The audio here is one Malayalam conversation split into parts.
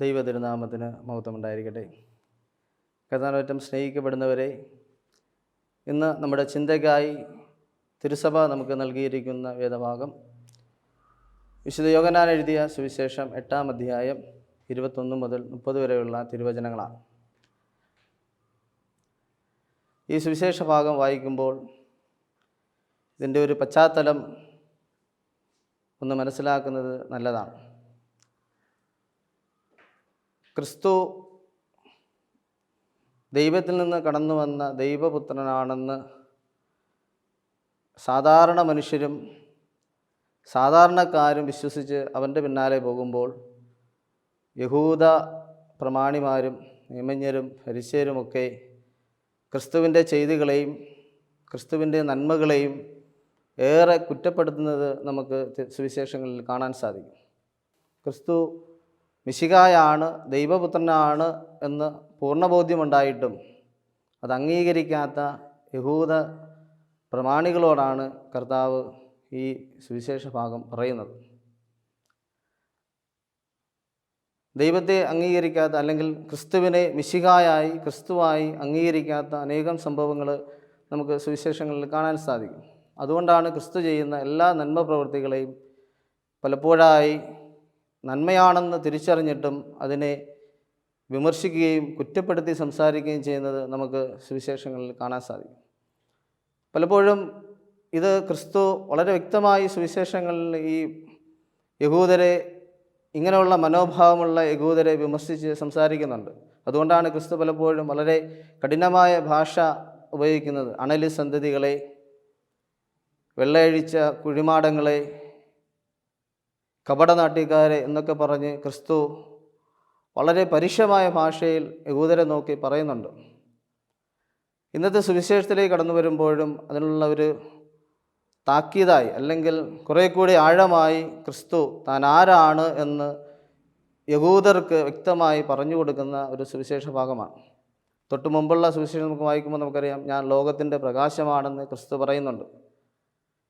ദൈവ തിരുനാമത്തിന് മഹത്വമുണ്ടായിരിക്കട്ടെ. കഥാനോറ്റം സ്നേഹിക്കപ്പെടുന്നവരെ ഇന്ന് നമ്മുടെ ചിന്തയ്ക്കായി തിരുസഭ നമുക്ക് നൽകിയിരിക്കുന്ന വേദഭാഗം. വിശുദ്ധ യോഗനാൻ എഴുതിയ സുവിശേഷം എട്ടാം അധ്യായം ഇരുപത്തൊന്ന് മുതൽ മുപ്പത് വരെയുള്ള തിരുവചനങ്ങളാണ്. ഈ സുവിശേഷ ഭാഗം വായിക്കുമ്പോൾ ഇതിന്റെ ഒരു പശ്ചാത്തലം ഒന്ന് മനസ്സിലാക്കുന്നത് നല്ലതാണ്. ക്രിസ്തു ദൈവത്തിൽ നിന്ന് കടന്നു വന്ന ദൈവപുത്രനാണെന്ന് സാധാരണ മനുഷ്യരും സാധാരണക്കാരും വിശ്വസിച്ച് അവന്റെ പിന്നാലെ പോകുമ്പോൾ യഹൂദ പ്രമാണിമാരും നിയമജ്ഞരും ഹരിശ്യരുമൊക്കെ ക്രിസ്തുവിന്റെ ചെയ്തികളെയും ക്രിസ്തുവിന്റെ നന്മകളെയും ഏറെ കുറ്റപ്പെടുത്തുന്നത് നമുക്ക് സുവിശേഷങ്ങളിൽ കാണാൻ സാധിക്കും. ക്രിസ്തു മിശികായാണ് ദൈവപുത്രനാണ് എന്ന് പൂർണബോധ്യമുണ്ടായിട്ടും അത് അംഗീകരിക്കാത്ത യഹൂദ പ്രമാണികളോടാണ് കർത്താവ് ഈ സുവിശേഷ ഭാഗം പറയുന്നത്. ദൈവത്തെ അംഗീകരിക്കാത്ത അല്ലെങ്കിൽ ക്രിസ്തുവിനെ മിശികായായി ക്രിസ്തുവായി അംഗീകരിക്കാത്ത അനേകം സംഭവങ്ങൾ നമുക്ക് സുവിശേഷങ്ങളിൽ കാണാൻ സാധിക്കും. അതുകൊണ്ടാണ് ക്രിസ്തു ചെയ്യുന്ന എല്ലാ നന്മ പ്രവൃത്തികളെയും പലപ്പോഴായി നന്മയാണെന്ന് തിരിച്ചറിഞ്ഞിട്ടും അതിനെ വിമർശിക്കുകയും കുറ്റപ്പെടുത്തി സംസാരിക്കുകയും ചെയ്യുന്നത് നമുക്ക് സുവിശേഷങ്ങളിൽ കാണാൻ സാധിക്കും. പലപ്പോഴും ഇത് ക്രിസ്തു വളരെ വ്യക്തമായി സുവിശേഷങ്ങളിൽ ഈ യഹൂദരെ ഇങ്ങനെയുള്ള മനോഭാവമുള്ള യഹൂദരെ വിമർശിച്ച് സംസാരിക്കുന്നുണ്ട്. അതുകൊണ്ടാണ് ക്രിസ്തു പലപ്പോഴും വളരെ കഠിനമായ ഭാഷ ഉപയോഗിക്കുന്നത്. അണലി സന്തതികളെ വെള്ളയഴിച്ച കുഴിമാടങ്ങളെ കപടനാട്യക്കാരെ എന്നൊക്കെ പറഞ്ഞ് ക്രിസ്തു വളരെ പരുഷമായ ഭാഷയിൽ യഹൂദരെ നോക്കി പറയുന്നുണ്ട്. ഇന്നത്തെ സുവിശേഷത്തിലേക്ക് കടന്നു വരുമ്പോഴും അതിനുള്ള ഒരു താക്കീതായി അല്ലെങ്കിൽ കുറേ കൂടി ആഴമായി ക്രിസ്തു താൻ ആരാണ് എന്ന് യഹൂദർക്ക് വ്യക്തമായി പറഞ്ഞു കൊടുക്കുന്ന ഒരു സുവിശേഷ ഭാഗമാണ്. തൊട്ടു മുമ്പുള്ള സുവിശേഷം നമുക്ക് വായിക്കുമ്പോൾ നമുക്കറിയാം ഞാൻ ലോകത്തിന്റെ പ്രകാശമാണെന്ന് ക്രിസ്തു പറയുന്നുണ്ട്.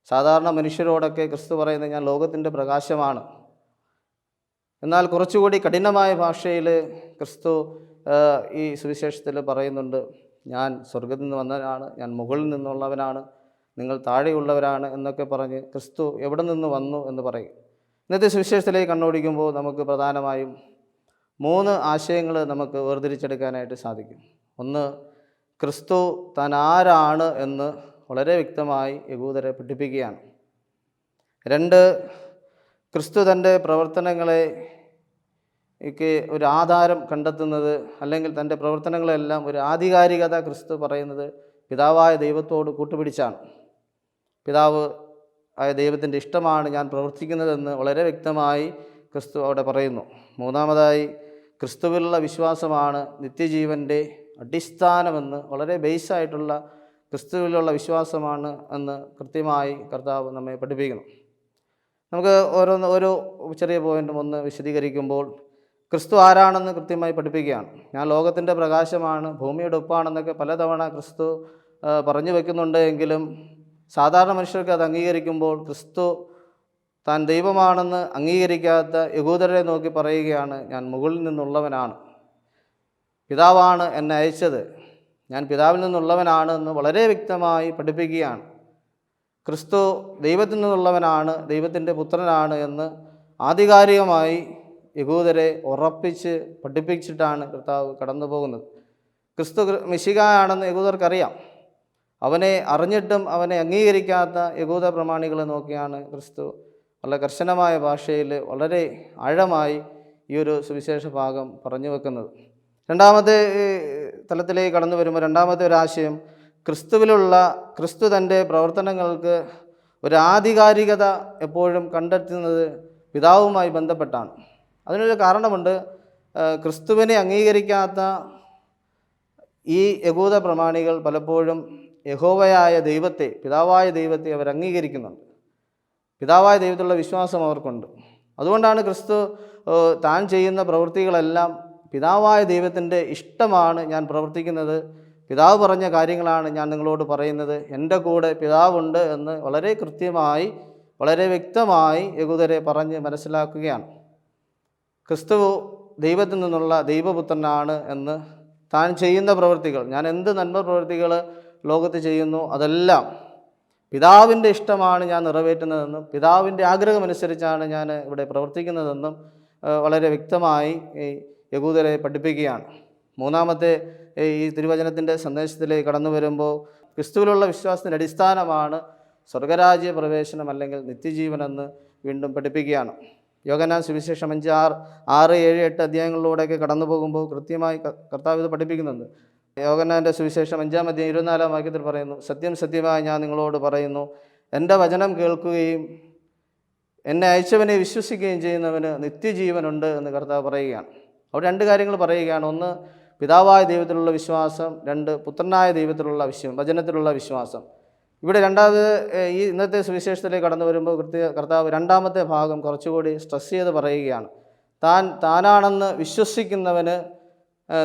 സാധാരണ മനുഷ്യരോടൊക്കെ ക്രിസ്തു പറയുന്നത് ഞാൻ ലോകത്തിന്റെ പ്രകാശമാണ്. എന്നാൽ കുറച്ചുകൂടി കഠിനമായ ഭാഷയിൽ ക്രിസ്തു ഈ സുവിശേഷത്തിൽ പറയുന്നുണ്ട് ഞാൻ സ്വർഗത്തിൽ നിന്ന് വന്നവനാണ് ഞാൻ മുകളിൽ നിന്നുള്ളവനാണ് നിങ്ങൾ താഴെയുള്ളവരാണ് എന്നൊക്കെ പറഞ്ഞ് ക്രിസ്തു എവിടെ നിന്ന് വന്നു എന്ന് പറയും. ഇന്നത്തെ സുവിശേഷത്തിലേക്ക് കണ്ണോടിക്കുമ്പോൾ നമുക്ക് പ്രധാനമായും മൂന്ന് ആശയങ്ങൾ നമുക്ക് വേർതിരിച്ചെടുക്കാനായിട്ട് സാധിക്കും. ഒന്ന് ക്രിസ്തു താൻ ആരാണ് എന്ന് വളരെ വ്യക്തമായി യഹൂദരെ പഠിപ്പിക്കുകയാണ്. രണ്ട് ക്രിസ്തു തന്റെ പ്രവർത്തനങ്ങളെ ഒരു ആധാരം കണ്ടെത്തുന്നത് അല്ലെങ്കിൽ തന്റെ പ്രവർത്തനങ്ങളെല്ലാം ഒരു ആധികാരികത ക്രിസ്തു പറയുന്നത് പിതാവായ ദൈവത്തോട് കൂട്ടുപിടിച്ചാണ്. പിതാവ് ആയ ദൈവത്തിന്റെ ഇഷ്ടമാണ് ഞാൻ പ്രവർത്തിക്കുന്നതെന്ന് വളരെ വ്യക്തമായി ക്രിസ്തു അവിടെ പറയുന്നു. മൂന്നാമതായി ക്രിസ്തുവിലുള്ള വിശ്വാസമാണ് നിത്യജീവന്റെ അടിസ്ഥാനമെന്ന് വളരെ ബേസായിട്ടുള്ള ക്രിസ്തുവിലുള്ള വിശ്വാസമാണ് എന്ന് കൃത്യമായി കർത്താവ് നമ്മെ പഠിപ്പിക്കുന്നു. നമുക്ക് ഓരോന്ന് ഓരോ ചെറിയ പോയിന്റും ഒന്ന് വിശദീകരിക്കുമ്പോൾ ക്രിസ്തു ആരാണെന്ന് കൃത്യമായി പഠിപ്പിക്കുകയാണ്. ഞാൻ ലോകത്തിന്റെ പ്രകാശമാണ് ഭൂമിയുടെ ഉപ്പാണെന്നൊക്കെ പലതവണ ക്രിസ്തു പറഞ്ഞു വെക്കുന്നുണ്ട് എങ്കിലും സാധാരണ മനുഷ്യർക്ക് അത് അംഗീകരിക്കുമ്പോൾ ക്രിസ്തു താൻ ദൈവമാണെന്ന് അംഗീകരിക്കാത്ത യഹൂദരെ നോക്കി പറയുകയാണ് ഞാൻ മുകളിൽ നിന്നുള്ളവനാണ്. പിതാവാണ് എന്നെ അയച്ചത്. ഞാൻ പിതാവിൽ നിന്നുള്ളവനാണ് എന്ന് വളരെ വ്യക്തമായി പഠിപ്പിക്കുകയാണ്. ക്രിസ്തു ദൈവത്തിൽ നിന്നുള്ളവനാണ് ദൈവത്തിന്റെ പുത്രനാണ് എന്ന് ആധികാരികമായി യഹൂദരെ ഉറപ്പിച്ച് പഠിപ്പിച്ചിട്ടാണ് കർത്താവ് കടന്നു പോകുന്നത് ക്രിസ്തു മിശികായാണെന്ന് യഹൂദർക്കറിയാം. അവനെ അറിഞ്ഞിട്ടും അവനെ അംഗീകരിക്കാത്ത യഹൂദ പ്രമാണികളെ നോക്കിയാണ് ക്രിസ്തു. വളരെ കർശനമായ ഭാഷയിൽ വളരെ ആഴമായി ഈ ഒരു സുവിശേഷ ഭാഗം പറഞ്ഞു വെക്കുന്നത്. രണ്ടാമത്തെ തലത്തിലേക്ക് കടന്നു വരുമ്പോൾ രണ്ടാമത്തെ ഒരാശയം ക്രിസ്തുവിലുള്ള ക്രിസ്തു തന്റെ പ്രവർത്തനങ്ങൾക്ക് ഒരു ആധികാരികത എപ്പോഴും കണ്ടെത്തുന്നത് പിതാവുമായി ബന്ധപ്പെട്ടാണ്. അതിനൊരു കാരണമുണ്ട് ക്രിസ്തുവിനെ അംഗീകരിക്കാത്ത ഈ യഹൂദ പ്രമാണികൾ പലപ്പോഴും യഹോവയായ ദൈവത്തെ പിതാവായ ദൈവത്തെ അവർ അംഗീകരിക്കുന്നുണ്ട്. പിതാവായ ദൈവത്തിലുള്ള വിശ്വാസം അവർക്കുണ്ട്. അതുകൊണ്ടാണ് ക്രിസ്തു താൻ ചെയ്യുന്ന പ്രവൃത്തികളെല്ലാം പിതാവായ ദൈവത്തിന്റെ ഇഷ്ടമാണ് ഞാൻ പ്രവർത്തിക്കുന്നത്. പിതാവ് പറഞ്ഞ കാര്യങ്ങളാണ് ഞാൻ നിങ്ങളോട് പറയുന്നത്. എന്റെ കൂടെ പിതാവുണ്ട് എന്ന് വളരെ കൃത്യമായി വളരെ വ്യക്തമായി യകുദരെ പറഞ്ഞ് മനസ്സിലാക്കുകയാണ്. ക്രിസ്തു ദൈവത്തിൽ നിന്നുള്ള ദൈവപുത്രനാണ് എന്ന് താൻ ചെയ്യുന്ന പ്രവൃത്തികൾ ഞാൻ എന്ത് നന്മ പ്രവൃത്തികൾ ലോകത്ത് ചെയ്യുന്നു അതെല്ലാം പിതാവിന്റെ ഇഷ്ടമാണ് ഞാൻ നിറവേറ്റുന്നതെന്നും പിതാവിന്റെ ആഗ്രഹമനുസരിച്ചാണ് ഞാൻ ഇവിടെ പ്രവർത്തിക്കുന്നതെന്നും വളരെ വ്യക്തമായി ഈ യഹൂദരെ പഠിപ്പിക്കുകയാണ്. മൂന്നാമത്തെ ഈ തിരുവചനത്തിന്റെ സന്ദേശത്തിലേക്ക് കടന്നു വരുമ്പോൾ ക്രിസ്തുവിലുള്ള വിശ്വാസത്തിന്റെ അടിസ്ഥാനമാണ് സ്വർഗരാജ്യ പ്രവേശനം അല്ലെങ്കിൽ നിത്യജീവനെന്ന് വീണ്ടും പഠിപ്പിക്കുകയാണ്. യോഗനാൻ സുവിശേഷം അഞ്ച് ആറ് ആറ് ഏഴ് എട്ട് അധ്യായങ്ങളിലൂടെയൊക്കെ കടന്നു പോകുമ്പോൾ കൃത്യമായി കർത്താവ് ഇത് പഠിപ്പിക്കുന്നുണ്ട്. യോഗനാന്റെ സുവിശേഷം അഞ്ചാം അധ്യായം ഇരുപത്തിനാലാം വാക്യത്തിൽ പറയുന്നു സത്യം സത്യമായി ഞാൻ നിങ്ങളോട് പറയുന്നു എന്റെ വചനം കേൾക്കുകയും എന്നെ അയച്ചവനെ വിശ്വസിക്കുകയും ചെയ്യുന്നവന് നിത്യജീവനുണ്ട് എന്ന് കർത്താവ് പറയുകയാണ്. അവിടെ രണ്ട് കാര്യങ്ങൾ പറയുകയാണ്. ഒന്ന് പിതാവായ ദൈവത്തിലുള്ള വിശ്വാസം. രണ്ട് പുത്രനായ ദൈവത്തിലുള്ള വിശ്വം വചനത്തിലുള്ള വിശ്വാസം. ഇവിടെ രണ്ടാമത് ഈ ഇന്നത്തെ സുവിശേഷത്തിലേക്ക് കടന്നു വരുമ്പോൾ കൃത്യ കർത്താവ് രണ്ടാമത്തെ ഭാഗം കുറച്ചുകൂടി സ്ട്രെസ് ചെയ്ത് പറയുകയാണ്. താൻ താനാണെന്ന് വിശ്വസിക്കുന്നവന്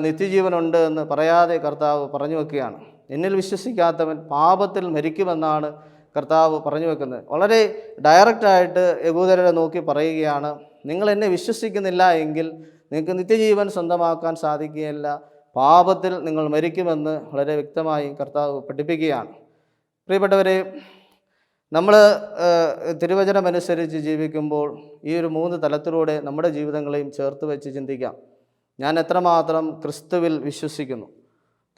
നിത്യജീവനുണ്ട് എന്ന് പറയാതെ കർത്താവ് പറഞ്ഞു വെക്കുകയാണ്. എന്നിൽ വിശ്വസിക്കാത്തവൻ പാപത്തിൽ മരിക്കുമെന്നാണ് കർത്താവ് പറഞ്ഞു വെക്കുന്നത്. വളരെ ഡയറക്റ്റായിട്ട് യഹൂദരെ നോക്കി പറയുകയാണ്. നിങ്ങൾ എന്നെ വിശ്വസിക്കുന്നില്ല എങ്കിൽ നിങ്ങൾക്ക് നിത്യജീവൻ സ്വന്തമാക്കാൻ സാധിക്കുകയില്ല. പാപത്തിൽ നിങ്ങൾ മരിക്കുമെന്ന് വളരെ വ്യക്തമായി കർത്താവ് പഠിപ്പിക്കുകയാണ്. പ്രിയപ്പെട്ടവരെ നമ്മൾ തിരുവചനമനുസരിച്ച് ജീവിക്കുമ്പോൾ ഈ ഒരു മൂന്ന് തലത്തിലൂടെ നമ്മുടെ ജീവിതങ്ങളെയും ചേർത്ത് വെച്ച് ചിന്തിക്കാം. ഞാൻ എത്രമാത്രം ക്രിസ്തുവിൽ വിശ്വസിക്കുന്നു?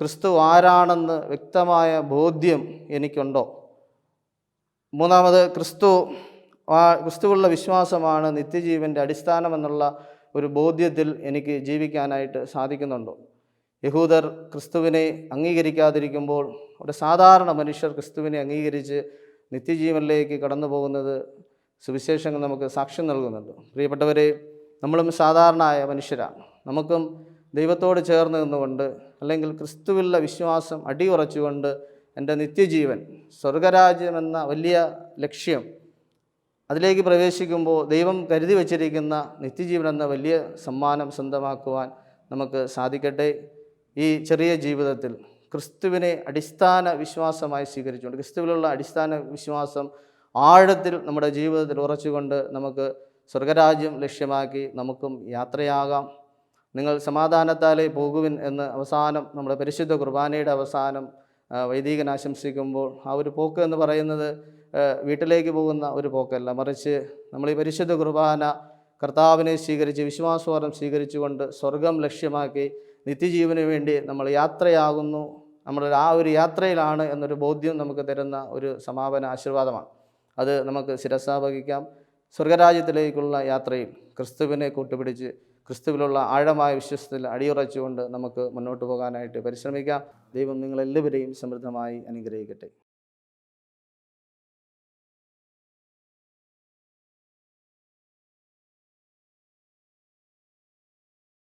ക്രിസ്തു ആരാണെന്ന് വ്യക്തമായ ബോധ്യം എനിക്കുണ്ടോ? മൂന്നാമത് ക്രിസ്തു ക്രിസ്തുവുള്ള വിശ്വാസമാണ് നിത്യജീവന്റെ അടിസ്ഥാനമെന്നുള്ള ഒരു ബോധ്യത്തിൽ എനിക്ക് ജീവിക്കാനായിട്ട് സാധിക്കുന്നുണ്ടോ. യഹൂദർ ക്രിസ്തുവിനെ അംഗീകരിക്കാതിരിക്കുമ്പോൾ ഒരു സാധാരണ മനുഷ്യർ ക്രിസ്തുവിനെ അംഗീകരിച്ച് നിത്യജീവനിലേക്ക് കടന്നു പോകുന്നത് സുവിശേഷങ്ങൾ നമുക്ക് സാക്ഷ്യം നൽകുന്നുണ്ട്. പ്രിയപ്പെട്ടവരെ നമ്മളും സാധാരണയായ മനുഷ്യരാണ്. നമുക്കും ദൈവത്തോട് ചേർന്ന് നിന്നുകൊണ്ട് അല്ലെങ്കിൽ ക്രിസ്തുവിലുള്ള വിശ്വാസം അടിയുറച്ചുകൊണ്ട് എന്റെ നിത്യജീവൻ സ്വർഗരാജ്യം എന്ന വലിയ ലക്ഷ്യം അതിലേക്ക് പ്രവേശിക്കുമ്പോൾ ദൈവം കരുതി വച്ചിരിക്കുന്ന നിത്യജീവൻ എന്ന വലിയ സമ്മാനം സ്വന്തമാക്കുവാൻ നമുക്ക് സാധിക്കട്ടെ. ഈ ചെറിയ ജീവിതത്തിൽ ക്രിസ്തുവിനെ അടിസ്ഥാന വിശ്വാസമായി സ്വീകരിച്ചുകൊണ്ട് ക്രിസ്തുവിലുള്ള അടിസ്ഥാന വിശ്വാസം ആഴത്തിൽ നമ്മുടെ ജീവിതത്തിൽ ഉറച്ചുകൊണ്ട് നമുക്ക് സ്വർഗരാജ്യം ലക്ഷ്യമാക്കി നമുക്കും യാത്രയാകാം. നിങ്ങൾ സമാധാനത്താലേ പോകുവിൻ എന്ന് അവസാനം നമ്മുടെ പരിശുദ്ധ കുർബാനയുടെ അവസാനം വൈദികൻ ആശംസിക്കുമ്പോൾ ആ ഒരു പോക്ക് എന്ന് പറയുന്നത് വീട്ടിലേക്ക് പോകുന്ന ഒരു പോക്കല്ല. മറിച്ച് നമ്മൾ ഈ പരിശുദ്ധ കുർബാന കർത്താവിനെ സ്വീകരിച്ച് വിശ്വാസവാദം സ്വീകരിച്ചുകൊണ്ട് സ്വർഗം ലക്ഷ്യമാക്കി നിത്യജീവന് വേണ്ടി നമ്മൾ യാത്രയാകുന്നു. നമ്മൾ ആ ഒരു യാത്രയിലാണ് എന്നൊരു ബോധ്യം നമുക്ക് തരുന്ന ഒരു സമാപന ആശീർവാദമാണ്. അത് നമുക്ക് ശിരസാവഹിക്കാം സ്വർഗരാജ്യത്തിലേക്കുള്ള യാത്രയിൽ ക്രിസ്തുവിനെ കൂട്ടുപിടിച്ച് ക്രിസ്തുവിലുള്ള ആഴമായ വിശ്വസത്തിൽ അടിയുറച്ചുകൊണ്ട് നമുക്ക് മുന്നോട്ട് പോകാനായിട്ട് പരിശ്രമിക്കാം. ദൈവം നിങ്ങളെല്ലാവരെയും സമൃദ്ധമായി അനുഗ്രഹിക്കട്ടെ.